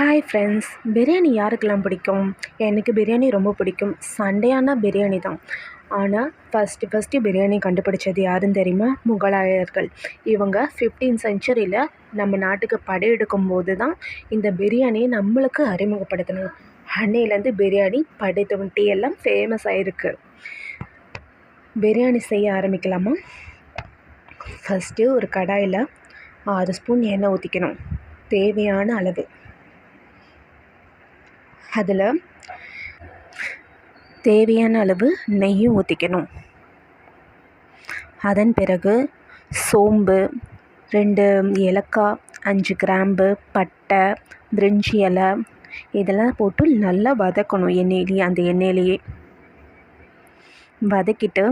Hi friends biryani யாருக்கெல்லாம் பிடிக்கும்? எனக்கு பிரியாணி ரொம்ப பிடிக்கும். சண்டே ஆனால் பிரியாணி தான். ஆனால் ஃபஸ்ட்டு ஃபஸ்ட்டு பிரியாணி கண்டுபிடிச்சது யாருன்னு தெரியுமா? முகலாயர்கள். இவங்க ஃபிஃப்டீன் செஞ்சுரியில் நம்ம நாட்டுக்கு படையெடுக்கும் போது தான் இந்த பிரியாணியை நம்மளுக்கு அறிமுகப்படுத்தணும் அன்னையிலேருந்து பிரியாணி படை டீ எல்லாம் ஃபேமஸ் ஆகிருக்கு பிரியாணி செய்ய ஆரம்பிக்கலாமா? ஃபஸ்ட்டு ஒரு கடாயில் ஆறு ஸ்பூன் எண்ணெய் ஊற்றிக்கணும் தேவையான அளவு. அதில் தேவையான அளவு நெய்யும் ஊற்றிக்கணும் அதன் பிறகு சோம்பு ரெண்டு ஏலக்காய் அஞ்சு கிராம்பு பட்டை பிரிஞ்சி இலை இதெல்லாம் போட்டு நல்லா வதக்கணும் எண்ணெயிலேயே அந்த எண்ணெயிலேயே. வதக்கிட்டு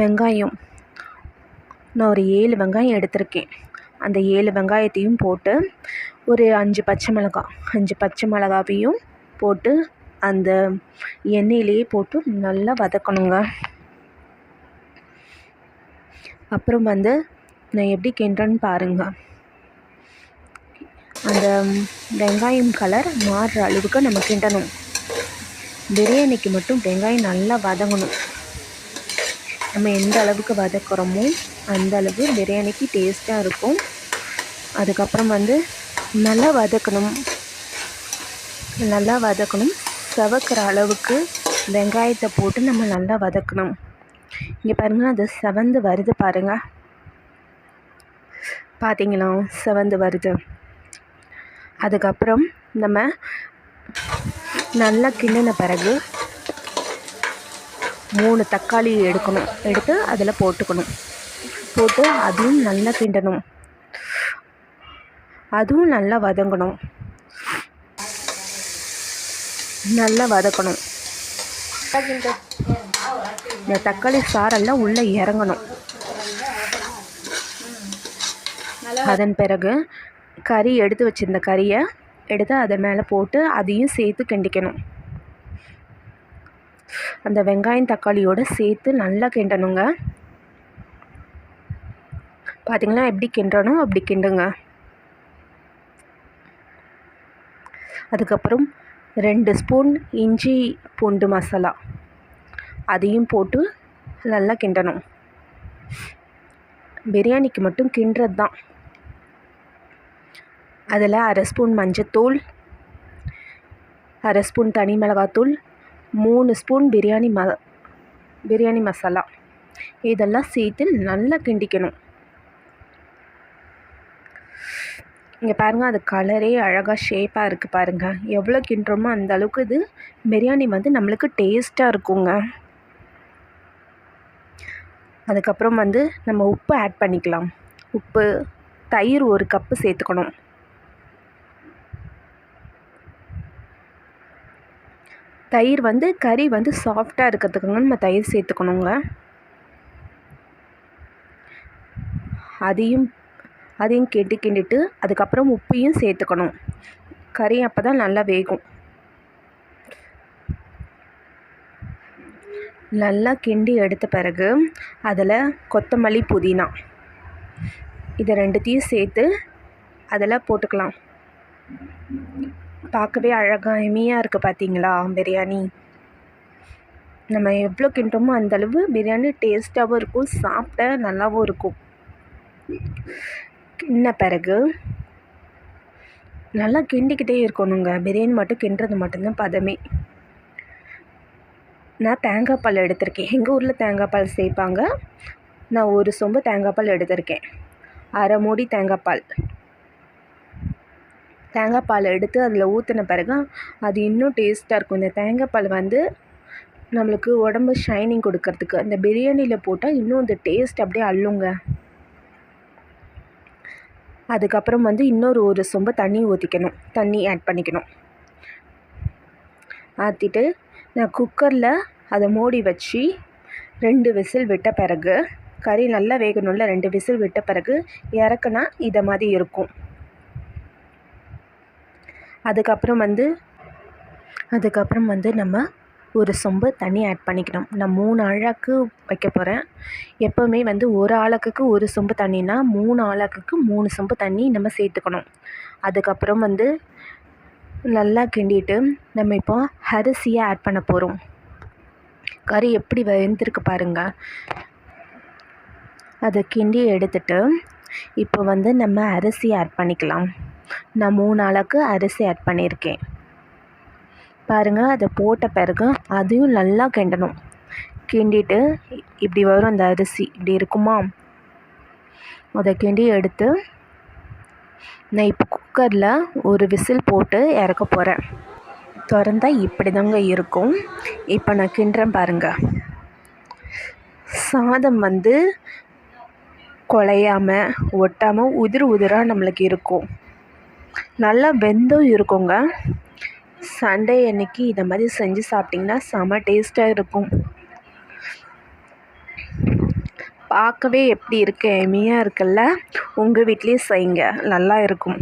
வெங்காயம் நான் ஒரு ஏழு வெங்காயம் எடுத்திருக்கேன். அந்த ஏழு வெங்காயத்தையும் போட்டு ஒரு அஞ்சு பச்சை மிளகாய் அஞ்சு பச்சை மிளகாவையும் போட்டு அந்த எண்ணெயிலேயே போட்டு நல்லா வதக்கணுங்க. அப்புறம் வந்து நான் எப்படி கிண்டுறேன்னு பாருங்கள் அந்த வெங்காயம் கலர் மாறுற அளவுக்கு நம்ம கிண்டணும். பிரியாணிக்கு மட்டும் வெங்காயம் நல்லா வதங்கணும். நம்ம எந்த அளவுக்கு வதக்குறோமோ அந்த அளவு பிரியாணிக்கு டேஸ்ட்டாக இருக்கும். அதுக்கப்புறம் வந்து நல்லா வதக்கணும். நல்லா வதக்கணும். செவக்கிற அளவுக்கு வெங்காயத்தை போட்டு நம்ம நல்லா வதக்கணும். இங்கே பாருங்கள் அது செவந்து வருது பாருங்கள் பார்த்தீங்களா செவந்து வருது. அதுக்கப்புறம் நம்ம நல்லா கிண்டின பிறகு மூணு தக்காளி எடுக்கணும். எடுத்து அதில் போட்டுக்கணும். போட்டு அதையும் நல்லா கிண்டணும். அதுவும் நல்லா வதங்கணும். நல்லா வதக்கணும். இந்த தக்காளி சாரெல்லாம் உள்ளே இறங்கணும். அதன் பிறகு கறி எடுத்து வச்சிருந்த கறியை எடுத்து அதை மேலே போட்டு அதையும் சேர்த்து கிண்டிக்கணும். அந்த வெங்காயம் தக்காளியோடு சேர்த்து நல்லா கிண்டணுங்க. பார்த்திங்கன்னா எப்படி கிண்டணும் அப்படி கிண்டுங்க. அதுக்கப்புறம் ரெண்டு ஸ்பூன் இஞ்சி பூண்டு மசாலா. அதையும் போட்டு நல்லா கிண்டணும். பிரியாணிக்கு மட்டும் கிண்டுறது தான். அதில் அரை ஸ்பூன் மஞ்சத்தூள் அரை ஸ்பூன் தனி மிளகாத்தூள் மூணு ஸ்பூன் பிரியாணி ம பிரியாணி மசாலா. இதெல்லாம் சேர்த்து நல்லா கிண்டிக்கணும். இங்கே பாருங்கள் அது கலரே அழகாக ஷேப்பாக இருக்குது பாருங்கள் எவ்வளோ கிண்டுறோமோ அந்த அளவுக்கு இது பிரியாணி வந்து நம்மளுக்கு டேஸ்ட்டாக இருக்குங்க. அதுக்கப்புறம் வந்து நம்ம உப்பு ஆட் பண்ணிக்கலாம். உப்பு தயிர் ஒரு கப்பு சேர்த்துக்கணும். தயிர் வந்து கறி வந்து சாஃப்டாக இருக்கிறதுக்குங்க. நம்ம தயிர் சேர்த்துக்கணுங்க. அதையும் அதையும் கெட்டு கிண்டிட்டு அதுக்கப்புறம் உப்பையும் சேர்த்துக்கணும். கறி அப்போ தான் நல்லா வேகும். நல்லா கிண்டி எடுத்த பிறகு அதில் கொத்தமல்லி புதினா. இதை ரெண்டுத்தையும் சேர்த்து அதில் போட்டுக்கலாம். பார்க்கவே அழகாக இமையாக இருக்குது பார்த்தீங்களா பிரியாணி? நம்ம எவ்வளோ கிண்டுறோமோ அந்தளவு பிரியாணி டேஸ்ட்டாகவும் இருக்கும் சாப்பிட நல்லாவும் இருக்கும். கிண்ண பிறகு நல்லா கிண்டிக்கிட்டே இருக்கணுங்க. பிரியாணி மட்டும் கிண்டுறது மட்டும்தான் பதமே. நான் தேங்காய் பால் எடுத்திருக்கேன். எங்கள் ஊரில் தேங்காய் பால் சேர்ப்பாங்க நான் ஒரு சொம்பு தேங்காய் பால் எடுத்திருக்கேன். அரை மூடி தேங்காய் பால். தேங்காய் பால் எடுத்து அதில் ஊற்றின பிறகு அது இன்னும் டேஸ்ட்டாக இருக்கும். இந்த தேங்காய் பால் வந்து நம்மளுக்கு உடம்பு ஷைனிங் கொடுக்கறதுக்கு. அந்த பிரியாணியில் போட்டால் இன்னும் அந்த டேஸ்ட் அப்படியே அள்ளுங்க. அதுக்கப்புறம் வந்து இன்னொரு ஒரு சொம்பு தண்ணி ஊற்றிக்கணும் தண்ணி ஆட் பண்ணிக்கணும். ஆற்றிட்டு நான் குக்கரில் அதை மூடி வச்சு ரெண்டு விசில் விட்ட பிறகு கறி நல்லா வேகணும்ல ரெண்டு விசில் விட்ட பிறகு இறக்குனா இதை மாதிரி இருக்கும். அதுக்கப்புறம் வந்து அதுக்கப்புறம் வந்து நம்ம ஒரு சொம்பு தண்ணி ஆட் பண்ணிக்கணும். நான் மூணு ஆழாக்கு வைக்க போகிறேன் எப்போவுமே வந்து ஒரு ஆழக்குக்கு ஒரு சொம்பு தண்ணினா மூணு ஆழக்குக்கு மூணு சொம்பு தண்ணி நம்ம சேர்த்துக்கணும். அதுக்கப்புறம் வந்து நல்லா கிண்டிட்டு நம்ம இப்போ அரிசியை ஆட் பண்ண போகிறோம் கறி எப்படி வெந்திருக்கு பாருங்கள் அதை கிண்டி எடுத்துட்டு இப்போ வந்து நம்ம அரிசி ஆட் பண்ணிக்கலாம். நான் மூணு ஆளுக்கு அரிசி ஆட் பண்ணியிருக்கேன். பாருங்கள் அதை போட்ட பிறகு அதையும் நல்லா கிண்டணும். கிண்டிட்டு இப்படி வரும் அந்த அரிசி இப்படி இருக்குமா? அதை கிண்டி எடுத்து நான் இப்போ குக்கரில் ஒரு விசில் போட்டு இறக்க போகிறேன் திறந்தால் இப்படி தாங்க இருக்கும். இப்போ நான் கிண்டுறேன் பாருங்கள் சாதம் வந்து குழையாமல் ஒட்டாமல் உதிர் உதிராக நம்மளுக்கு இருக்கும். நல்லா வெந்தும் இருக்குங்க. சண்டே அன்னைக்கு இதை மாதிரி செஞ்சு சாப்பிட்டிங்கன்னா செம டேஸ்ட்டாக இருக்கும். பார்க்கவே எப்படி இருக்கு? எம்மியாக இருக்குல்ல? உங்கள் வீட்லேயும் செய்யுங்க. நல்லா இருக்கும்.